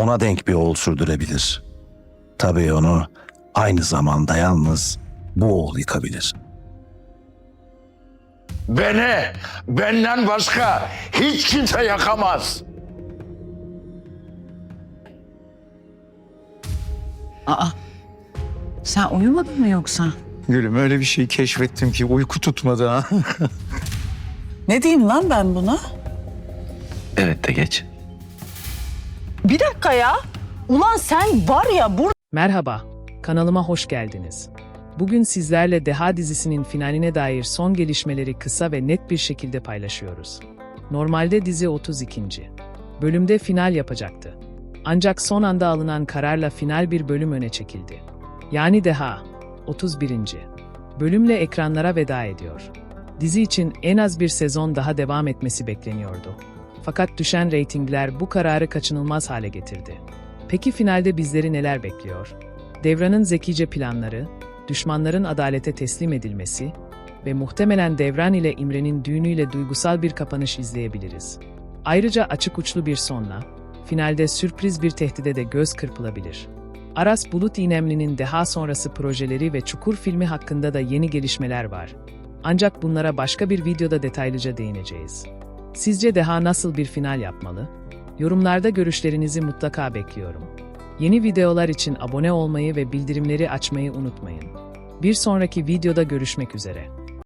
ona denk bir oğul sürdürebilir. Tabii onu aynı zamanda yalnız bu oğul yıkabilir. Beni benden başka hiç kimse yakamaz. Aa, sen uyumadın mı yoksa? Gülüm öyle bir şey keşfettim ki uyku tutmadı ha. Ne diyeyim lan ben buna? Evet de geç. Bir dakika ya. Ulan sen var ya burada Merhaba, kanalıma hoş geldiniz. Bugün sizlerle Deha dizisinin finaline dair son gelişmeleri kısa ve net bir şekilde paylaşıyoruz. Normalde dizi 32. bölümde final yapacaktı. Ancak son anda alınan kararla final bir bölüm öne çekildi. Yani Deha, 31. bölümle ekranlara veda ediyor. Dizi için en az bir sezon daha devam etmesi bekleniyordu. Fakat düşen reytingler bu kararı kaçınılmaz hale getirdi. Peki finalde bizleri neler bekliyor? Devran'ın zekice planları, düşmanların adalete teslim edilmesi ve muhtemelen Devran ile İmre'nin düğünüyle duygusal bir kapanış izleyebiliriz. Ayrıca açık uçlu bir sonla, finalde sürpriz bir tehdide de göz kırpılabilir. Aras Bulut İynemli'nin Deha sonrası projeleri ve Çukur filmi hakkında da yeni gelişmeler var. Ancak bunlara başka bir videoda detaylıca değineceğiz. Sizce Deha nasıl bir final yapmalı? Yorumlarda görüşlerinizi mutlaka bekliyorum. Yeni videolar için abone olmayı ve bildirimleri açmayı unutmayın. Bir sonraki videoda görüşmek üzere.